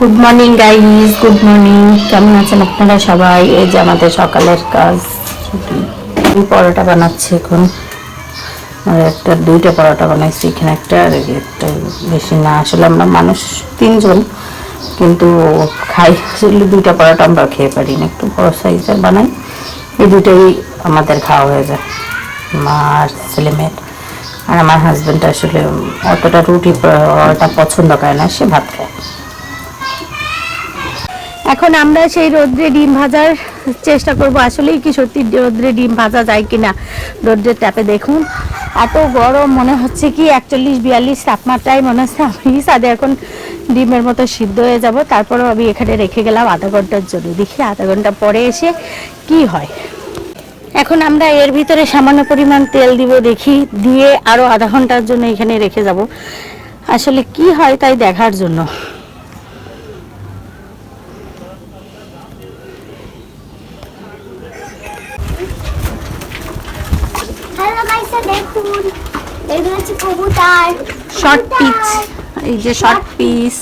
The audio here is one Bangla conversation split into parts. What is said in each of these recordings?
Good morning guys good morning কেমন আছেন আপনারা সবাই? এই যে আমাদের সকালের কাজ। পরোটা বানাচ্ছি এখন। আর একটা, দুইটা পরোটা বানাইছি এখানে একটা, আর একটা বেশি না। আসলে আমরা মানুষ তিনজন, কিন্তু খাই। আসলে দুইটা পরোটা আমরা খেয়ে পারি না। একটু বড় সাইজের বানাই। এই দুটোই আমাদের খাওয়া হয়ে যায়। মা আর ছেলে মেয়ের। আর আমার হাজব্যান্ড আসলে অতটা রুটি পরোটা পছন্দ করে না, সে ভাত খায়। এখন আমরা সেই রোদ্রে ডিম ভাজার চেষ্টা করব। আসলেই কি সত্যি রোদ্রে ডিম ভাজা যায় কিনা? রোদ্রের ট্যাপে দেখুন। এত গরম মনে হচ্ছে কি একচল্লিশ, বিয়াল্লিশ তাপমাত্রায় মনে হচ্ছে আমি সাদে এখন ডিমের মতো সিদ্ধ হয়ে যাব। তারপরেও আমি এখানে রেখে গেলাম আধা ঘণ্টার জন্য দেখি আধা ঘণ্টা পরে এসে কি হয়। এখন আমরা এর ভিতরে সামান্য পরিমাণ তেল দিব দেখি, দিয়ে আরও আধা ঘণ্টার জন্য এখানে রেখে যাব। আসলে কি হয় তাই দেখার জন্য। হ্যালো গাইসা দেখুন। এগুলো হচ্ছে কবুতর। শর্ট পিচ এই যে শর্ট পিস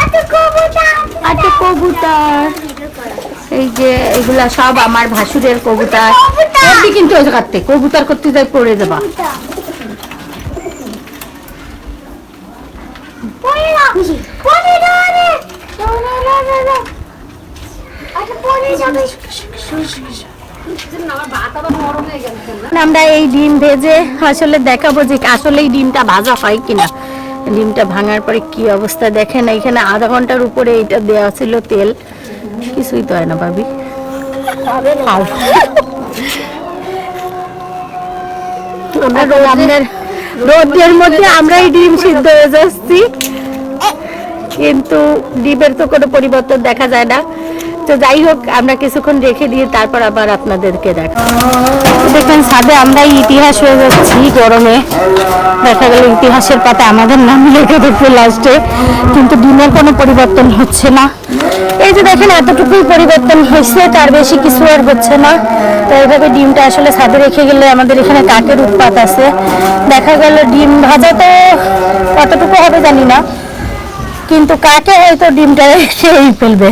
আতে কবুতর। আটে কবুতর। এই যে এগুলা সব আমার ভাসুরের কবুতর। এমনি কিন্তু ওই জায়গাতে কবুতর করতে যাই পড়ে যাবা। আচ্ছা পরে যাবে। আমরা এই ডিম ভেজে আসলে দেখাবো যে আসলেই ডিমটা ভাজা হয় কিনা। ডিমটা ভাঙার পরে কি অবস্থা দেখেন এখানে আধা ঘণ্টার উপরে এটা দেওয়া ছিল তেল। কিছুই তো হয় না ভাবি। আমরা আমাদের রোদের মধ্যে আমরাই ডিম সিদ্ধ হয়ে যাচ্ছি। কিন্তু ডিমের তো কোনো পরিবর্তন দেখা যায় না। তো যাই হোক, আমরা কিছুক্ষণ রেখে দিয়ে তারপর আবার আপনাদেরকে দেখ। দেখেন, ছাদে আমরাই ইতিহাস হয়ে যাচ্ছি গরমে। দেখা গেল ইতিহাসের পাতা আমাদের নাম লেখে দেখবে লাস্টে, কিন্তু ডিমের কোনো পরিবর্তন হচ্ছে না। এই যে দেখেন, এতটুকুই পরিবর্তন হয়েছে, তার বেশি কিছু আর হচ্ছে না। তো এইভাবে ডিমটা আসলে ছাদে রেখে গেলে আমাদের এখানে কাকের উৎপাত আছে। দেখা গেল ডিম ভাজা তো কতটুকু হবে জানি না, কিন্তু কাকে হয়তো ডিমটা খেয়েই ফেলবে।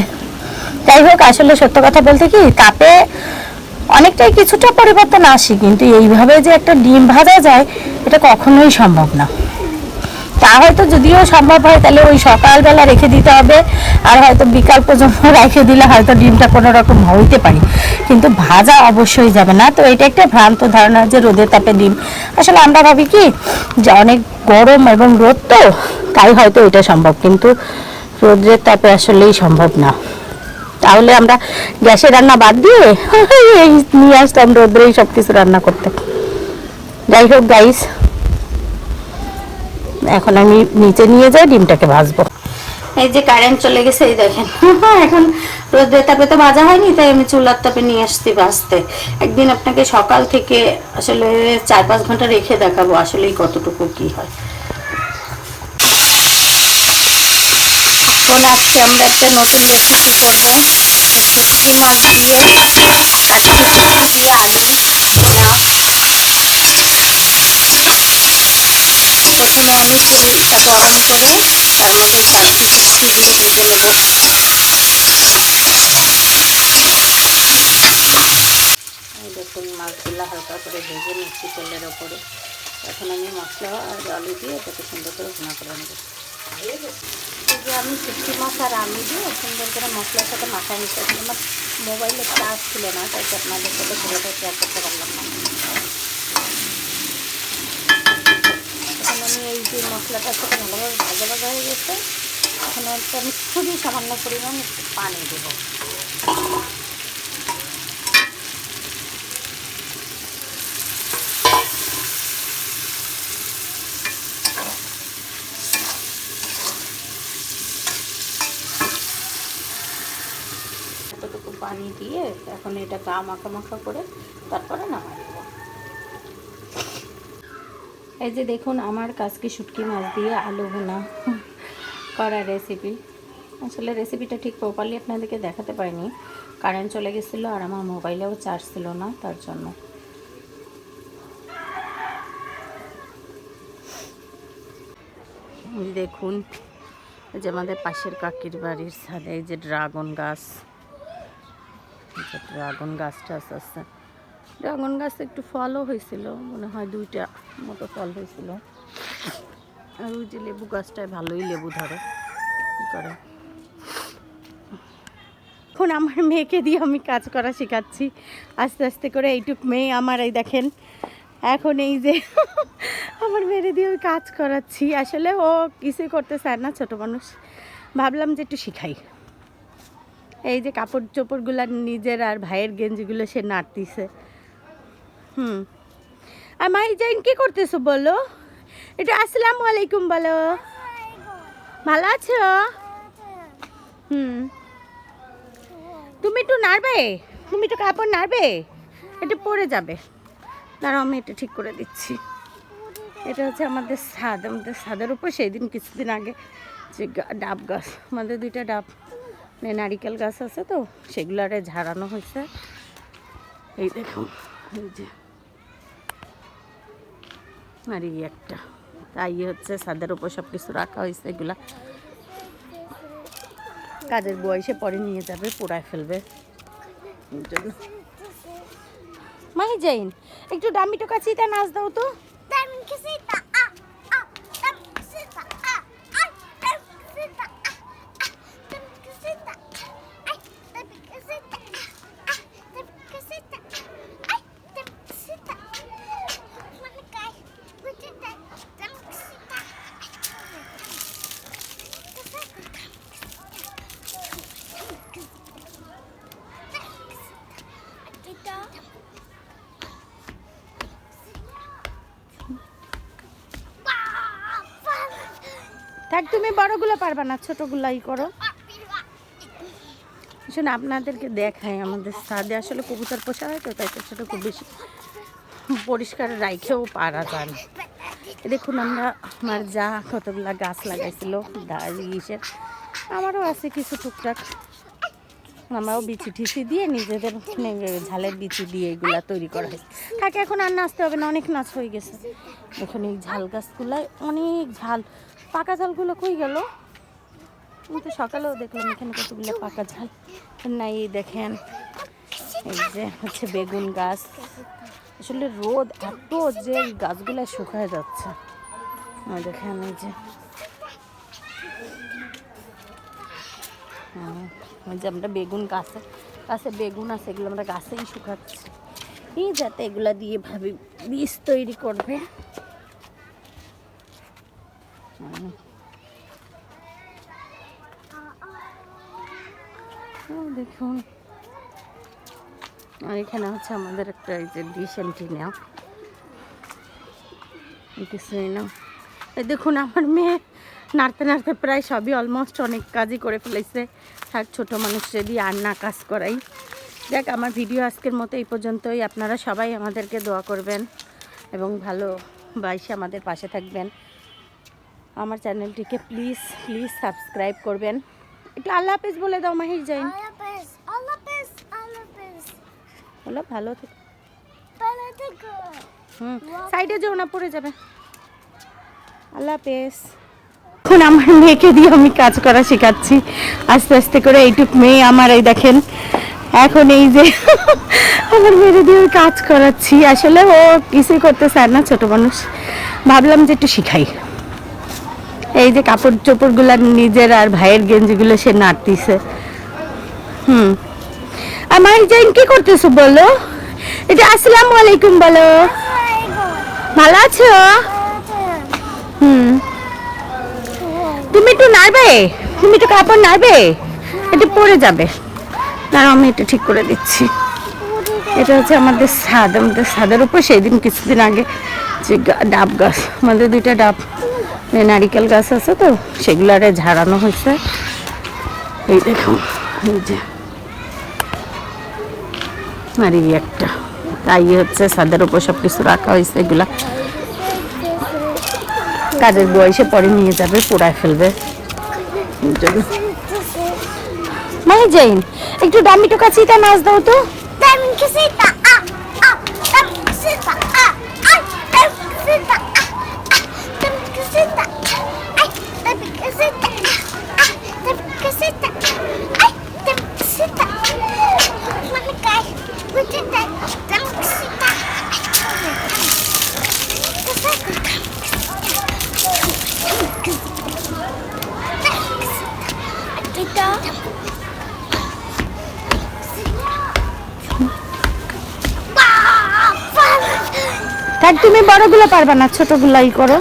যাই হোক, আসলে সত্য কথা বলতে কি কাপে অনেকটাই কিছুটা পরিবর্তন আসে, কিন্তু এইভাবে যে একটা ডিম ভাজা যায়, এটা কখনোই সম্ভব না। তা হয়তো যদিও সম্ভব হয়, তাহলে ওই সকালবেলা রেখে দিতে হবে, আর হয়তো বিকাল পর্যন্ত রেখে দিলে হয়তো ডিমটা কোনো রকম হইতে পারি। কিন্তু ভাজা অবশ্যই যাবে না। তো এটা একটা ভ্রান্ত ধারণা যে রোদের তাপে ডিম। আসলে আমরা ভাবি কি, যে অনেক গরম এবং রোদ তো, তাই হয়তো এটা সম্ভব, কিন্তু রোদের তাপে আসলেই সম্ভব না। তাহলে আমরা গ্যাসে রান্না বাদ দিয়ে, এই নিয়ে আসতাম রোদ্রেই সব কিছু রান্না করতে। যাই হোক গাইস এখন আমি নিচে নিয়ে যাই, ডিমটাকে ভাজবো। এই যে কারেন্ট চলে গেছে, এই দেখেন। এখন রোদের তাপে তো ভাজা হয়নি, তাই আমি চুলার তাপে নিয়ে আসছি ভাজতে। একদিন আপনাকে সকাল থেকে আসলে চার পাঁচ ঘণ্টা রেখে দেখাবো আসলেই কতটুকু কি হয় এখন আজকে আমরা একটা নতুন রেসিপি করব শুটকি মাছ দিয়ে আর শুটকি দিয়ে আলু পেঁয়াজ প্রথমে আমি তেলটা গরম করে তার মধ্যে কয়েকটা শুটকি দিয়ে ভেজে নেব এই দেখুন, মাছগুলো হালকা করে ভেজে নিচ্ছি তেলের ওপরে। এখন আমি মশলা আর আলু দিয়ে এটাকে সুন্দর করে ভুনা করে নেব। যে আমি শুটকি মাছ আর আমি দিয়ে সুন্দর করে মশলার সাথে মাখায় নিতে আমার মোবাইলে চার্জ ছিল না, তাই আপনাদের সাথে পুরোটা শেয়ার করতে পারলাম না। এখন আমি এই যে মশলাটার সাথে ভালোভাবে ভাজা ভাজা হয়ে গেছে, এখন হচ্ছে আমি খুবই সামান্য পরিমাণ একটু পানি দেবো। এতটুকু পানি দিয়ে এখন এটা গা মাখা মাখা করে তারপরে নামাই দেবো। এই যে দেখুন, আমার কাজকে শুটকি মাছ দিয়ে আলু ভুনা করা রেসিপি আসলে রেসিপিটা ঠিক প্রপারলি আপনাদেরকে দেখাতে পারিনি কারেন্ট চলে গেছিল আর আমার মোবাইলেও চার্জ ছিল না, তার জন্য। দেখুন যে আমাদের পাশের কাকির বাড়ির ছাদে যে ড্রাগন গাছ। ড্রাগন গাছটা আস্তে আস্তে। ড্রাগন গাছ একটু ফলও হয়েছিল, মনে হয় দুইটা মতো ফল হয়েছিল। আর ওই যে লেবু গাছটায় ভালোই লেবু ধরে করে? এখন আমার মেয়েকে দিয়ে আমি কাজ করা শেখাচ্ছি, আস্তে আস্তে করে এইটুক মেয়ে আমার, এই দেখেন, এখন এই যে আমার মেয়েরে দিয়ে কাজ করাচ্ছি। আসলে ও কিছুই করতে চায় না, ছোট মানুষ। ভাবলাম যে একটু শিখাই। এই যে কাপড় চোপড়গুলো নিজের আর ভাইয়ের গেঞ্জিগুলো সে নাড়তিছে। হুম। আর মাই জাইন, কি করতেছো বলো? এটা আসসালামু আলাইকুম বলো। ভালো আছো? হুম। তুমি একটু নাড়বে? তুমি একটু কাপড় নাড়বে? এটা পরে যাবে। দাঁড়াও, আমি এটা ঠিক করে দিচ্ছি। এটা হচ্ছে আমাদের ছাদ আমাদের ছাদের উপর সেই দিন কিছুদিন আগে যে ডাব গাছ, আমাদের দুইটা ডাব। নারিকেল গাছ আছে তো সেগুলো আরে ঝাড়ানো হয়েছে। এই দেখুন, এই যে। আর এই একটা, তাই হচ্ছে ছাদের উপর সব কিছু রাখা হয়েছে এগুলা। কাজের বয়সে পরে নিয়ে যাবে, পোড়ায় ফেলবে। মাহি যাইন একটু ডামিটো কাছিটা নাচ দাও তো। থাক, তুমি বড়গুলো পারবা না, ছোটগুলাই করো। শোনো, আপনাদেরকে দেখাই, আমাদের ছাদে আসলে কবুতর পোষা হয় তো, তাই তো ছোটো খুব বেশি পরিষ্কার রাইখেও পারা যায় দেখুন, আমরা আমার যা কতগুলা গাছ লাগাইছিল ইসের, আমারও আছে কিছু টুকটাক। আমরাও বিচি ঠিচি দিয়ে নিজেদের ঝালের বিচি দিয়ে এগুলা তৈরি করা হয়েছে থাকে, এখন আর নাচতে হবে না, অনেক নাচ হয়ে গেছে। এখন এই ঝাল গাছগুলায় অনেক ঝাল পাকা ঝালগুলো কই গেল? আমি তো সকালেও দেখলাম এখানে কতগুলো পাকা ঝাল। না এই দেখেন, এই যে হচ্ছে বেগুন গাছ। আসলে রোদ এত যে গাছগুলো শুকায় যাচ্ছে। দেখেন এই যে ওই যে আমরা বেগুন গাছে গাছে বেগুন আছে, এগুলো আমরা গাছেই শুকাচ্ছি। এই যাতে এগুলা দিয়ে ভাবি বীজ তৈরি করবে হুম। ও, দেখুন আর এখানে হচ্ছে আমাদের একটা এই যে ডিশ অ্যান্টিনা কিছুই না দেখুন, আমার মেয়ে নাড়তে নাড়তে প্রায় সবই অলমোস্ট অনেক কাজই করে ফেলেছে। থাক, ছোটো মানুষ যদি আর না কাজ করাই। দেখ, আমার ভিডিও আজকের মতো এই পর্যন্তই। আপনারা সবাই আমাদেরকে দোয়া করবেন এবং ভালো বাইসে আমাদের পাশে থাকবেন। আমার চ্যানেলটিকে প্লিজ প্লিজ সাবস্ক্রাইব করবেন। একটু আল্লাহ হাফেজ বলে দাও, মাহির জাইন। বলো ভালো থেকে। হুম সাইডে যেও না পড়ে যাবে। আল্লাহ হাফেজ। এখন আমার মেয়েকে দিয়ে আমি কাজ করা শেখাচ্ছি। আস্তে আস্তে করে এইটুক মেয়ে আমার এই দেখেন এখন এই যে আমার মেয়েরে দিয়ে কাজ করাচ্ছি। আসলে ও কিছুই করতে চায় না ছোট মানুষ। ভাবলাম যে একটু শিখাই। এই যে কাপড় চোপড়গুলো নিজের আর ভাইয়ের গেঞ্জিগুলো সে নাড়তিছে। হুম। আমার জাইন কি করতেছো বলো? এটা আসসালামু আলাইকুম বলো। ভালো আছো? হুম। তুমি একটু নাড়বে? তুমি একটু কাপড় নাড়বে? এটা পড়ে যাবে। দাঁড়াও, আমি এটা ঠিক করে দিচ্ছি। এটা হচ্ছে আমাদের ছাদ আমাদের ছাদের উপর সেই দিন কিছুদিন আগে যে ডাব গাছ, আমাদের দুইটা ডাব নারিকেল গাছ আছে তো, সেগুলো আরে ঝাড়ানো হয়েছে। এই দেখুন এই যে। আর এই একটা। তাই হচ্ছে সাদের উপর সব কিছু রাখা হয়েছে, এগুলা কাজের বয়সে পরে নিয়ে যাবে, পোড়ায় ফেলবে। মাই জৈন একটু ডামিটো কাছে নাচ দাও তো। Dame quesita. এটা? থাক, তুমি বড়গুলো পারবা না, ছোটগুলাই করো।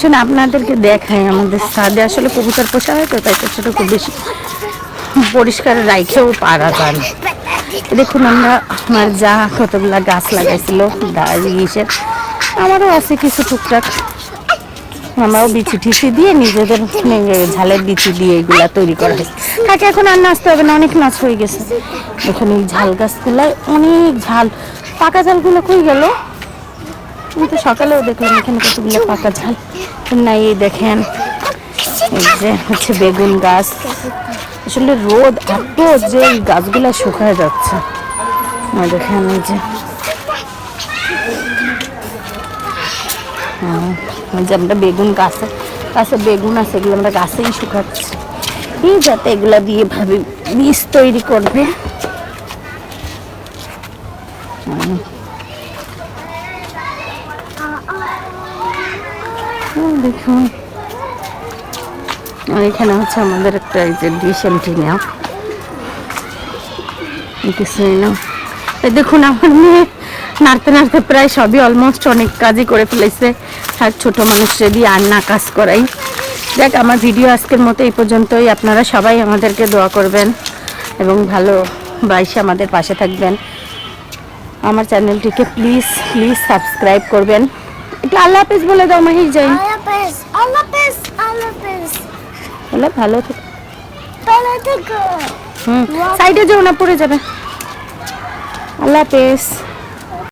শোনো, আপনাদেরকে দেখাই আমাদের ছাদে। আসলে কবুতর পোষা হয় তো, তাই তো ছোট খুব বেশি পরিষ্কার রাইখেও পারা যায় দেখুন, আমরা আমার যা কতগুলা গাছ লাগাইছিল, দাঁড়ি ইসের আমারও আছে কিছু টুকটাক। আমরাও বিচি টিচি দিয়ে নিজেদের মানে ঝালের বিচি দিয়ে এগুলা তৈরি করা হয়েছে থাকে এখন আর নাচতে হবে না, অনেক নাচ হয়ে গেছে। এখানে এই ঝাল গাছগুলায় অনেক ঝাল। পাকা ঝালগুলো কই গেল? আমি তো সকালেও দেখলাম এখানে কতগুলো পাকা ঝাল। না এই দেখেন, এই যে হচ্ছে বেগুন গাছ। আসলে রোদ এত যে এই গাছগুলো শুকায় যাচ্ছে। দেখেন এই যে। এই যে আমরা বেগুন গাছে গাছে বেগুন আছে, এগুলো আমরা গাছেই শুকাচ্ছি। এই যাতে এগুলা দিয়ে ভাবি বীজ তৈরি করবে। দেখুন এখানে হচ্ছে আমাদের একটা এই যে ডিশ এন্টিনিয়া কিছুই না দেখুন, আমার মেয়ে নাড়তে নাড়তে প্রায় সবই অলমোস্ট অনেক কাজই করে ফেলেছে। আর ছোট মানুষরা দিয়ে আর না কাজ করাই। দেখ আমার ভিডিও আজকের মতো এই পর্যন্তই। আপনারা সবাই আমাদেরকে দোয়া করবেন এবং ভালো বাইশে আমাদের পাশে থাকবেন। আমার চ্যানেলটিকে প্লিজ প্লিজ সাবস্ক্রাইব করবেন। একটু আল্লাহ হাফেজ বলে দাও মাহি যাই বলে ভালো থেকো। ভালো থেকো। হুম সাইডে যেও না পড়ে যাবে। আল্লাহ হাফেজ।